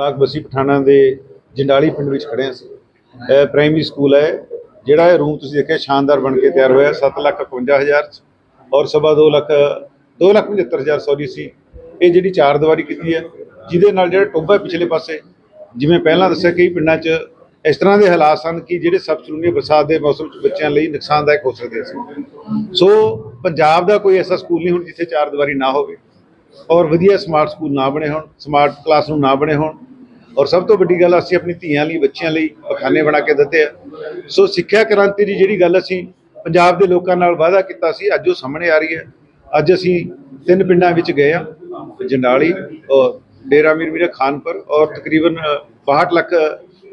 Block Bassi Pathana ਦੇ ਜੰਡਾਲੀ ਪਿੰਡ ਵਿੱਚ ਖੜੇ ਹਾਂ ਇਹ ਪ੍ਰਾਇਮਰੀ ਸਕੂਲ ਹੈ। ਜਿਹੜਾ ਇਹ ਰੂਮ ਤੁਸੀਂ ਦੇਖਿਆ, ਸ਼ਾਨਦਾਰ ਬਣ ਕੇ ਤਿਆਰ ਹੋਇਆ। 7 ਲੱਖ 51 ਹਜ਼ਾਰ 'ਚ ਔਰ ਸਵਾ 2 ਲੱਖ 2 ਲੱਖ 75 ਹਜ਼ਾਰ ਸੌਰੀ ਸੀ ਇਹ ਜਿਹੜੀ ਚਾਰ ਦੀਵਾਰੀ ਕੀਤੀ ਹੈ, ਜਿਹਦੇ ਨਾਲ ਜਿਹੜਾ ਟੋਭਾ ਪਿਛਲੇ ਪਾਸੇ, ਜਿਵੇਂ ਪਹਿਲਾਂ ਦੱਸਿਆ, ਕਈ ਪਿੰਡਾਂ 'ਚ ਇਸ ਤਰ੍ਹਾਂ ਦੇ ਹਾਲਾਤ ਸਨ ਕਿ ਜਿਹੜੇ ਸਬਸਟਰੂਨੀ ਬਰਸਾਤ ਦੇ ਮੌਸਮ 'ਚ ਬੱਚਿਆਂ ਲਈ ਨੁਕਸਾਨਦਾਇਕ ਹੋ ਸਕਦੇ ਸੀ। ਸੋ ਪੰਜਾਬ ਦਾ ਕੋਈ ਐਸਾ ਸਕੂਲ ਨਹੀਂ ਹੁਣ ਜਿੱਥੇ ਚਾਰ ਦੀਵਾਰੀ ਨਾ ਹੋਵੇ ਔਰ ਵਧੀਆ ਸਮਾਰਟ ਸਕੂਲ ਨਾ ਬਣੇ ਹੋਣ ਸਮਾਰਟ ਕਲਾਸਰੂਮ ਨਾ ਬਣੇ ਹੋਣ। ਔਰ ਸਭ ਤੋਂ ਵੱਡੀ ਗੱਲ ਅਸੀਂ ਆਪਣੀ ਧੀਆਂ ਲਈ ਬੱਚਿਆਂ ਲਈ ਪਖਾਨੇ ਬਣਾ ਕੇ ਦਿੱਤੇ ਆ। ਸੋ ਸਿੱਖਿਆ ਕ੍ਰਾਂਤੀ ਦੀ ਜਿਹੜੀ ਗੱਲ ਅਸੀਂ ਪੰਜਾਬ ਦੇ ਲੋਕਾਂ ਨਾਲ ਵਾਅਦਾ ਕੀਤਾ ਸੀ ਅੱਜ ਉਹ ਸਾਹਮਣੇ ਆ ਰਹੀ ਹੈ। ਅੱਜ ਅਸੀਂ ਤਿੰਨ ਪਿੰਡਾਂ ਵਿੱਚ ਗਏ ਆ ਜੰਡਾਲੀ ਔਰ ਡੇਰਾ ਮੀਰ ਮੀਰਾ ਖਾਨਪੁਰ ਔਰ ਤਕਰੀਬਨ ਅ, 62 ਲੱਖ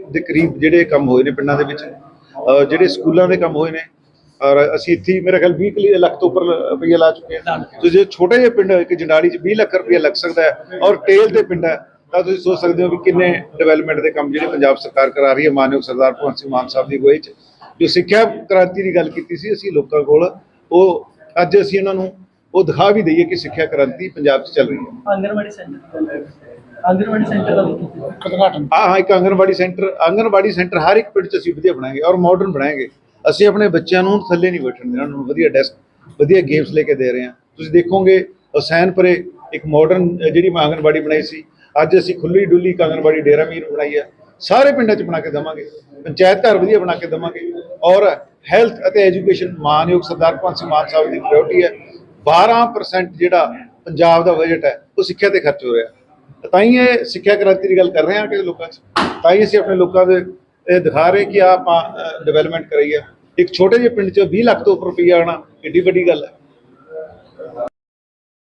ਦੇ ਕਰੀਬ ਜਿਹੜੇ ਕੰਮ ਹੋਏ ਨੇ ਪਿੰਡਾਂ ਦੇ ਵਿੱਚ ਅ, ਜਿਹੜੇ ਸਕੂਲਾਂ ਦੇ ਕੰਮ ਹੋਏ ਨੇ। ਔਰ ਅਸੀਂ ਇੱਥੇ ਹੀ ਮੇਰੇ ਖਿਆਲ 20 ਲੱਖ ਤੋਂ ਉੱਪਰ ਰੁਪਈਆ ਲਾ ਚੁੱਕੇ ਹਾਂ। ਤੇ ਜੇ ਛੋਟੇ ਜਿਹੇ ਪਿੰਡ ਇੱਕ ਜੰਡਾਲੀ 'ਚ 20 ਲੱਖ ਰੁਪਈਆ ਲੱਗ ਸਕਦਾ ਹੈ ਔਰ ਟੇਲ ਦੇ ਪਿੰਡ ਹੈ ਤਾਂ ਤੁਸੀਂ ਸੋਚ ਸਕਦੇ ਹੋ ਕਿ ਕਿੰਨੇ ਡਿਵੈਲਪਮੈਂਟ ਦੇ ਕੰਮ ਜਿਹੜੇ ਪੰਜਾਬ ਸਰਕਾਰ ਕਰਾ ਰਹੀ ਹੈ ਮਾਨਯੋਗ ਸਰਦਾਰ ਭਗਵੰਤ ਸਿੰਘ ਮਾਨ ਸਾਹਿਬ ਦੀ ਅਗਵਾਈ 'ਚ। ਜੋ ਸਿੱਖਿਆ ਕ੍ਰਾਂਤੀ ਦੀ ਗੱਲ ਕੀਤੀ ਸੀ ਅਸੀਂ ਲੋਕਾਂ ਕੋਲ ਉਹ ਅੱਜ ਅਸੀਂ ਇਹਨਾਂ ਨੂੰ ਉਹ ਦਿਖਾ ਵੀ ਦਈਏ ਕਿ ਸਿੱਖਿਆ ਕ੍ਰਾਂਤੀ ਪੰਜਾਬ 'ਚ ਚੱਲ ਰਹੀ ਹੈ। ਆਂਗਨਵਾੜੀ ਸੈਂਟਰ ਆਂਗਨਵਾੜੀ ਸੈਂਟਰ ਦਾ ਉਦਘਾਟਨ ਹਾਂ ਹਾਂ ਇੱਕ ਆਂਗਨਵਾੜੀ ਸੈਂਟਰ ਆਂਗਨਵਾੜੀ ਸੈਂਟਰ ਹਰ ਇੱਕ ਪਿੰਡ 'ਚ ਅਸੀਂ ਵਧੀਆ ਬਣਾਏਗੇ ਔਰ ਮਾਡਰਨ ਬਣਾਏਗੇ ਅਸੀਂ ਆਪਣੇ ਬੱਚਿਆਂ ਨੂੰ ਥੱਲੇ ਨਹੀਂ ਬੈਠਣ ਦੇਣਾ ਉਹਨਾਂ ਨੂੰ ਵਧੀਆ ਡੈਸਕ ਵਧੀਆ ਗੇਮਸ ਲੈ ਕੇ ਦੇ ਰਹੇ ਹਾਂ। ਤੁਸੀਂ ਦੇਖੋਗੇ ਹੁਸੈਨਪੁਰੇ ਇੱਕ ਮਾਡਰਨ ਜਿਹੜੀ ਮੈਂ ਆਂਗਨਵਾੜੀ ਬਣਾਈ ਸੀ ਅੱਜ ਅਸੀਂ ਖੁੱਲੀ ਡੁੱਲੀ ਇੱਕ ਡੇਰਾ ਮੀਰ ਬਣਾਈ ਹੈ। ਸਾਰੇ ਪਿੰਡਾਂ 'ਚ ਬਣਾ ਕੇ ਦੇਵਾਂਗੇ। ਪੰਚਾਇਤ ਘਰ ਵਧੀਆ ਬਣਾ ਕੇ ਦੇਵਾਂਗੇ। ਔਰ ਹੈਲਥ ਅਤੇ ਐਜੂਕੇਸ਼ਨ ਮਾਨਯੋਗ ਸਰਦਾਰ ਭਗਵੰਤ ਸਿੰਘ ਮਾਨ ਸਾਹਿਬ ਦੀ ਪ੍ਰਾਇੋਰਟੀ ਹੈ। 12% ਜਿਹੜਾ ਪੰਜਾਬ ਦਾ ਬਜਟ ਹੈ, ਉਹ ਸਿੱਖਿਆ ਤੇ ਖਰਚ ਹੋ ਰਿਹਾ। ਤਾਂ ਹੀ ਇਹ ਸਿੱਖਿਆ ਕ੍ਰਾਂਤੀ ਦੀ ਗੱਲ ਕਰ ਰਹੇ ਹਾਂ ਕਿ ਲੋਕਾਂ 'ਚ। ਤਾਂ ਹੀ ਅਸੀਂ ਆਪਣੇ ਲੋਕਾਂ ਦੇ, ਇਹ ਦਿਖਾ ਰਹੇ ਕਿ ਆਹ ਆਪਾਂ ਡਿਵੈਲਪਮੈਂਟ ਕਰਾਈ ਹੈ। ਇੱਕ ਛੋਟੇ ਜਿਹੇ ਪਿੰਡ 'ਚ 20 ਲੱਖ ਤੋਂ ਉੱਪਰ ਰੁਪਈਆ ਆਣਾ ਏਡੀ ਵੱਡੀ ਗੱਲ ਹੈ।